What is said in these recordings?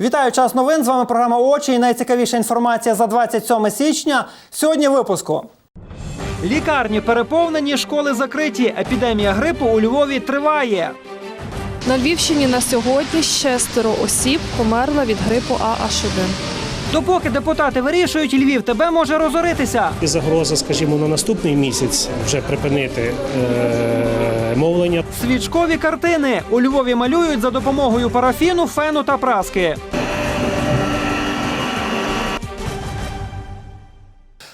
Вітаю час новин. З вами програма Очі. І найцікавіша інформація за 27 січня. Сьогодні в випуску. Лікарні переповнені, школи закриті. Епідемія грипу у Львові триває. На Львівщині на сьогодні шестеро осіб померли від грипу АH1. Допоки депутати вирішують, Львів тебе може розоритися. І загроза, скажімо, на наступний місяць вже припинити е, мовлення. Свічкові картини у Львові малюють за допомогою парафіну, фену та праски.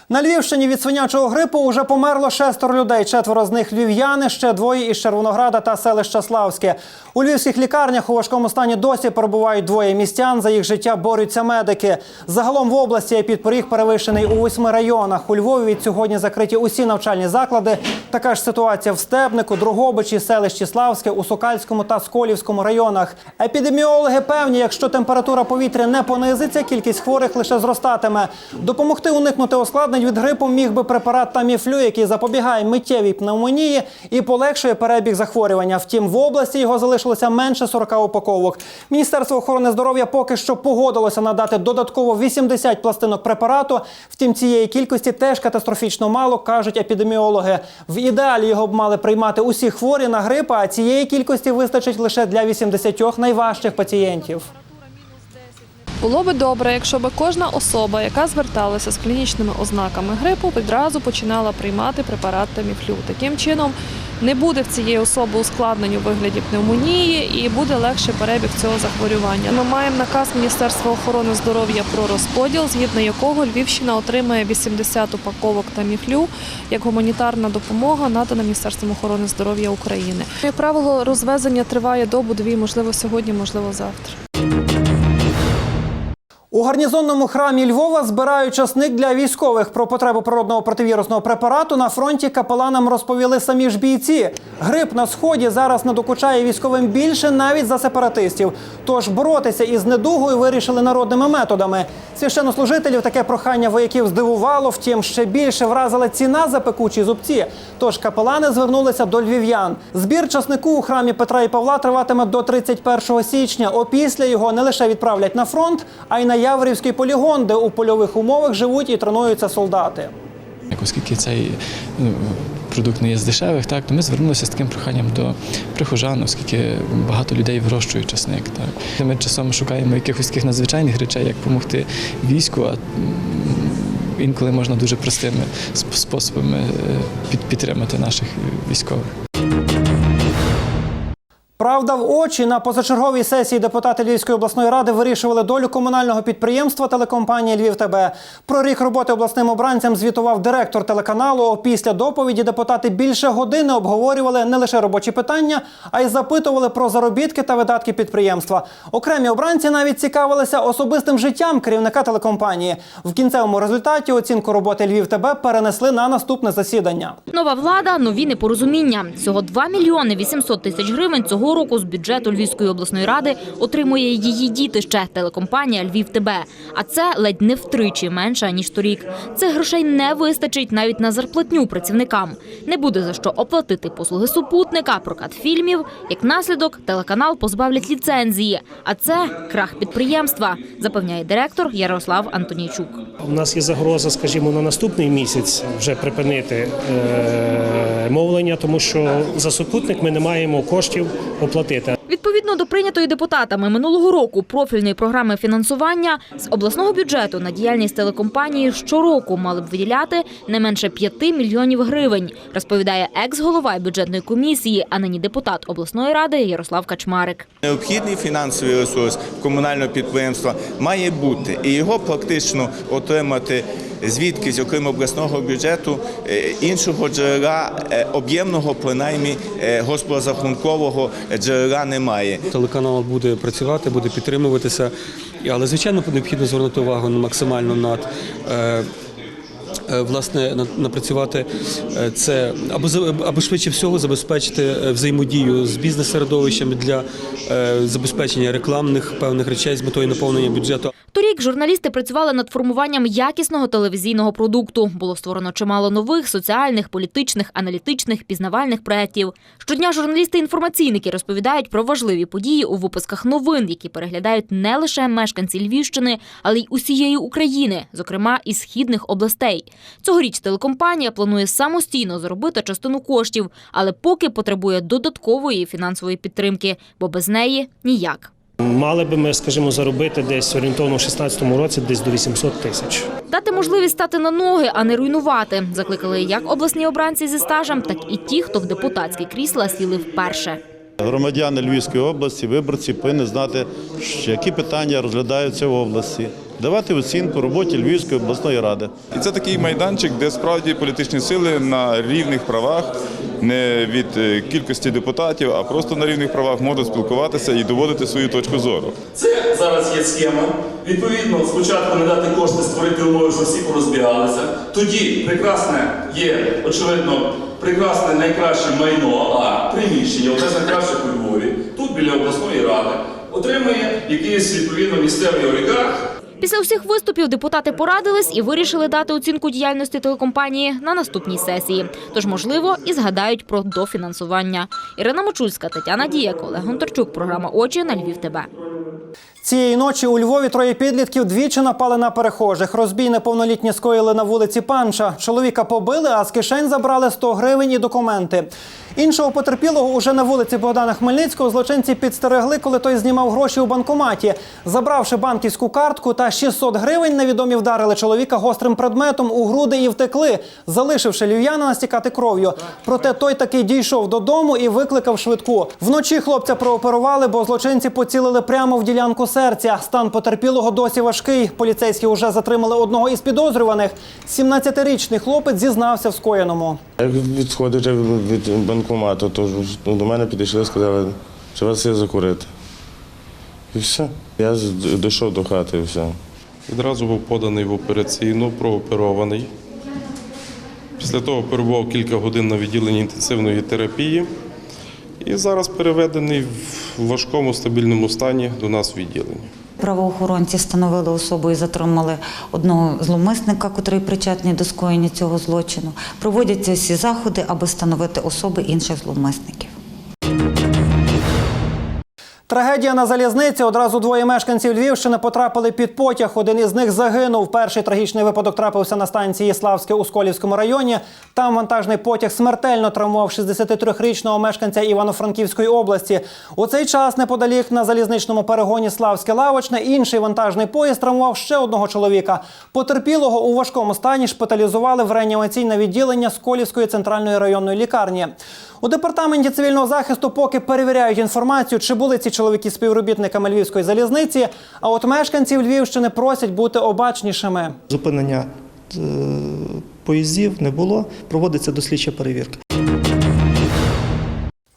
На Львівщині від свинячого грипу уже померло шестеро людей. Четверо з них львів'яни, ще двоє із Червонограда та селища Славське. У львівських лікарнях у важкому стані досі перебувають двоє містян. За їх життя борються медики. Загалом в області епідпоріг перевищений у восьми районах. У Львові від сьогодні закриті усі навчальні заклади. Така ж ситуація в Стебнику, Дрогобичі, селищі Славське, у Сокальському та Сколівському районах. Епідеміологи певні, якщо температура повітря не понизиться, кількість хворих лише зростатиме. Допомогти уникнути ускладнень від грипу міг би препарат Таміфлю, який запобігає миттєвій пневмонії і полегшує перебіг захворювання. Втім, в області його залишилося менше 40 упаковок. Міністерство охорони здоров'я поки що погодилося надати додатково 80 пластинок препарату. Втім, цієї кількості теж катастрофічно мало, кажуть епідеміологи. В ідеалі його б мали приймати усі хворі на грип, а цієї кількості вистачить лише для 80 найважчих пацієнтів. Було би добре, якщо б кожна особа, яка зверталася з клінічними ознаками грипу, відразу починала приймати препарат Таміфлю. Таким чином не буде в цієї особи ускладнень у вигляді пневмонії і буде легше перебіг цього захворювання. Ми маємо наказ Міністерства охорони здоров'я про розподіл, згідно якого Львівщина отримає 80 упаковок Таміфлю як гуманітарна допомога, надана Міністерством охорони здоров'я України. Як правило, розвезення триває добу-дві, можливо, сьогодні, можливо, завтра. У гарнізонному храмі Львова збирають часник для військових. Про потребу природного противірусного препарату на фронті капеланам розповіли самі ж бійці. Грип на сході зараз надокучає військовим більше навіть за сепаратистів. Тож боротися із недугою вирішили народними методами. Священнослужителів таке прохання вояків здивувало, втім ще більше вразила ціна за пекучі зубці. Тож капелани звернулися до львів'ян. Збір часнику у храмі Петра і Павла триватиме до 31 січня. Опісля його не лише відправлять на фронт, а й на Яворівський полігон, де у польових умовах живуть і тренуються солдати. Оскільки цей ну, продукт не є з дешевих, так, то ми звернулися з таким проханням до прихожан, оскільки багато людей вирощують часник. Так. Ми часом шукаємо якихось таких надзвичайних речей, як допомогти війську, а інколи можна дуже простими способами е, підтримати наших військових. Правда, в очі на позачерговій сесії депутати Львівської обласної ради вирішували долю комунального підприємства телекомпанії Львів ТБ. Про рік роботи обласним обранцям звітував директор телеканалу. Після доповіді депутати більше години обговорювали не лише робочі питання, а й запитували про заробітки та видатки підприємства. Окремі обранці навіть цікавилися особистим життям керівника телекомпанії. В кінцевому результаті оцінку роботи Львів ТБ перенесли на наступне засідання. Нова влада, нові непорозуміння. Всього 2 мільйони 800 тисяч гривень цього року з бюджету Львівської обласної ради отримує її дітище – телекомпанія «Львів ТБ». А це ледь не втричі менше, ніж торік. Цих грошей не вистачить навіть на зарплатню працівникам. Не буде за що оплатити послуги супутника, прокат фільмів. Як наслідок, телеканал позбавлять ліцензії. А це крах підприємства, запевняє директор Ярослав Антонійчук. У нас є загроза, скажімо, на наступний місяць вже припинити е, мовлення, тому що за супутник ми не маємо коштів оплатити. Відповідно до прийнятої депутатами минулого року профільної програми фінансування з обласного бюджету на діяльність телекомпанії щороку мали б виділяти не менше 5 мільйонів гривень, розповідає екс-голова бюджетної комісії, а нині депутат обласної ради Ярослав Качмарик. Необхідний фінансовий ресурс комунального підприємства має бути, і його практично отримати звідкись, окрім обласного бюджету, е, іншого джерела е, об'ємного, принаймні е, госпрозахункового джерела немає. Телеканал буде працювати, буде підтримуватися, але звичайно необхідно звернути увагу максимально над. Власне, напрацювати це або або швидше всього забезпечити взаємодію з бізнес-середовищами для забезпечення рекламних певних речей з метою наповнення бюджету. Торік журналісти працювали над формуванням якісного телевізійного продукту. Було створено чимало нових соціальних, політичних, аналітичних, пізнавальних проєктів. Щодня журналісти-інформаційники розповідають про важливі події у випусках новин, які переглядають не лише мешканці Львівщини, але й усієї України, зокрема і східних областей. Цьогоріч телекомпанія планує самостійно заробити частину коштів, але поки потребує додаткової фінансової підтримки, бо без неї ніяк. Мали би ми, скажімо, заробити десь орієнтовно в 2016 році десь до 800 тисяч. Дати можливість стати на ноги, а не руйнувати. Закликали як обласні обранці зі стажем, так і ті, хто в депутатські крісла сіли вперше. Громадяни Львівської області, виборці повинні знати, що які питання розглядаються в області, давати оцінку роботі Львівської обласної ради. І це такий майданчик, де справді політичні сили на рівних правах, не від е, кількості депутатів, а просто на рівних правах можуть спілкуватися і доводити свою точку зору. Це зараз є схема. Відповідно, спочатку не дати кошти, створити умови, щоб всі порозбігалися. Тоді прекрасне є, очевидно, прекрасне найкраще майно, а приміщення, одне з найкращих у Львові, тут біля обласної ради, отримує якийсь відповідно місцевий олігарх. Після усіх виступів депутати порадились і вирішили дати оцінку діяльності телекомпанії на наступній сесії. Тож, можливо, і згадають про дофінансування. Ірина Мочульська, Тетяна Дієк, Олег Гонтарчук. Програма Очі на Львів. ТБ. Цієї ночі у Львові троє підлітків двічі напали на перехожих. Розбій неповнолітні скоїли на вулиці Панча. Чоловіка побили, а з кишень забрали 100 гривень і документи. Іншого потерпілого уже на вулиці Богдана Хмельницького злочинці підстерегли, коли той знімав гроші у банкоматі. Забравши банківську картку та 600 гривень, невідомі вдарили чоловіка гострим предметом у груди і втекли, залишивши львів'янина стікати кров'ю. Проте той таки дійшов додому і викликав швидку. Вночі хлопця прооперували, бо злочинці поцілили прямо в ділянку серця. Стан потерпілого досі важкий. Поліцейські вже затримали одного із підозрюваних. 17-річний хлопець зізнався в скоєному. Як відходив вже від банкомату, то до мене підійшли і сказали, що вас є закурити. І все. Я дійшов до хати і все. Відразу був поданий в операційну, прооперований. Після того перебував кілька годин на відділенні інтенсивної терапії і зараз переведений в важкому стабільному стані до нас відділення. Правоохоронці встановили особу і затримали одного зловмисника, котрий причетний до скоєння цього злочину. Проводяться всі заходи, аби встановити особи інших зловмисників. Трагедія на залізниці. Одразу двоє мешканців Львівщини потрапили під потяг. Один із них загинув. Перший трагічний випадок трапився на станції Славське у Сколівському районі. Там вантажний потяг смертельно травмував 63-річного мешканця Івано-Франківської області. У цей час неподалік на залізничному перегоні Славське лавочне інший вантажний поїзд травмував ще одного чоловіка. Потерпілого у важкому стані шпиталізували в реанімаційне відділення Сколівської центральної районної лікарні. У департаменті цивільного захисту поки перевіряють інформацію, чи були ці чоловіки співробітниками Львівської залізниці. А от мешканців Львівщини просять бути обачнішими. Зупинення е, поїздів не було, проводиться дослідча перевірка.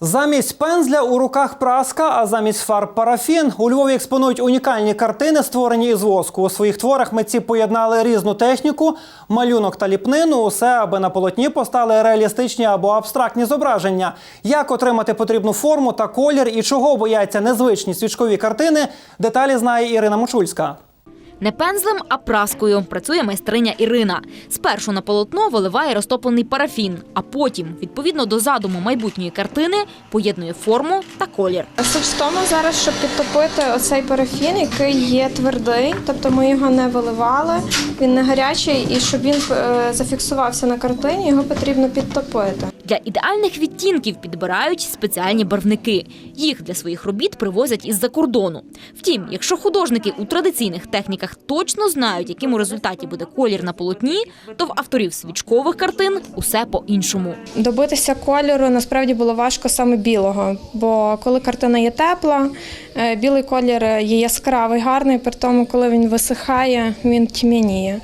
Замість пензля у руках праска, а замість фарб парафін. У Львові експонують унікальні картини, створені із воску. У своїх творах митці поєднали різну техніку, малюнок та ліпнину. Усе, аби на полотні постали реалістичні або абстрактні зображення. Як отримати потрібну форму та колір і чого бояться незвичні свічкові картини, деталі знає Ірина Мочульська. Не пензлем, а праскою працює майстриня Ірина. Спершу на полотно виливає розтоплений парафін, а потім, відповідно до задуму майбутньої картини, поєднує форму та колір. Суть в тому зараз, щоб підтопити оцей парафін, який є твердий, тобто ми його не виливали, він не гарячий, і щоб він е, зафіксувався на картині, його потрібно підтопити. Для ідеальних відтінків підбирають спеціальні барвники. Їх для своїх робіт привозять із-за кордону. Втім, якщо художники у традиційних техніках точно знають, яким у результаті буде колір на полотні, то в авторів свічкових картин усе по-іншому. Добитися кольору насправді було важко саме білого, бо коли картина є тепла, е, білий колір є яскравий, гарний, при тому, коли він висихає, він тьмяніє.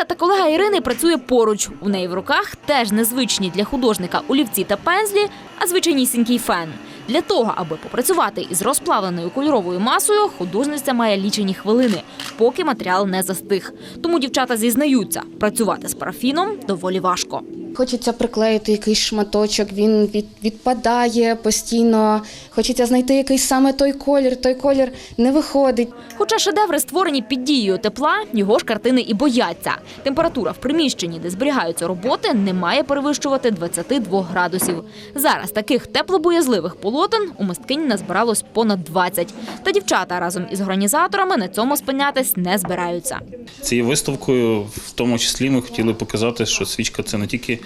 Теска та колега Ірини працює поруч. У неї в руках теж незвичні для художника олівці та пензлі, а звичайнісінький фен. Для того, аби попрацювати із розплавленою кольоровою масою, художниця має лічені хвилини, поки матеріал не застиг. Тому дівчата зізнаються, працювати з парафіном доволі важко. Хочеться приклеїти якийсь шматочок, він від, відпадає постійно. Хочеться знайти якийсь саме той колір, той колір не виходить. Хоча шедеври створені під дією тепла, його ж картини і бояться. Температура в приміщенні, де зберігаються роботи, не має перевищувати 22 градусів. Зараз таких теплобоязливих полотен у мисткині назбиралось понад 20. Та дівчата разом із організаторами на цьому спинятись не збираються. Цією виставкою, в тому числі, ми хотіли показати, що свічка це не тільки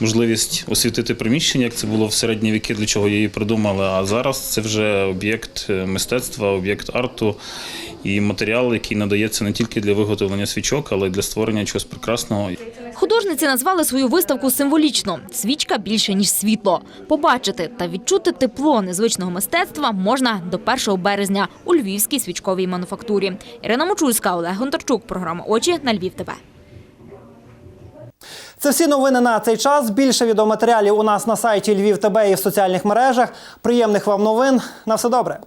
можливість освітити приміщення, як це було в середні віки, для чого її придумали. А зараз це вже об'єкт е, мистецтва, об'єкт арту і матеріал, який надається не тільки для виготовлення свічок, але й для створення чогось прекрасного. Художниці назвали свою виставку символічно свічка більше ніж світло. Побачити та відчути тепло незвичного мистецтва можна до 1 березня у львівській свічковій мануфактурі. Ірина Мочульська, Олег Гонтарчук. Програма Очі на Львів. ТВ. Це всі новини на цей час. Більше відеоматеріалів у нас на сайті Львів ТБ і в соціальних мережах. Приємних вам новин. На все добре.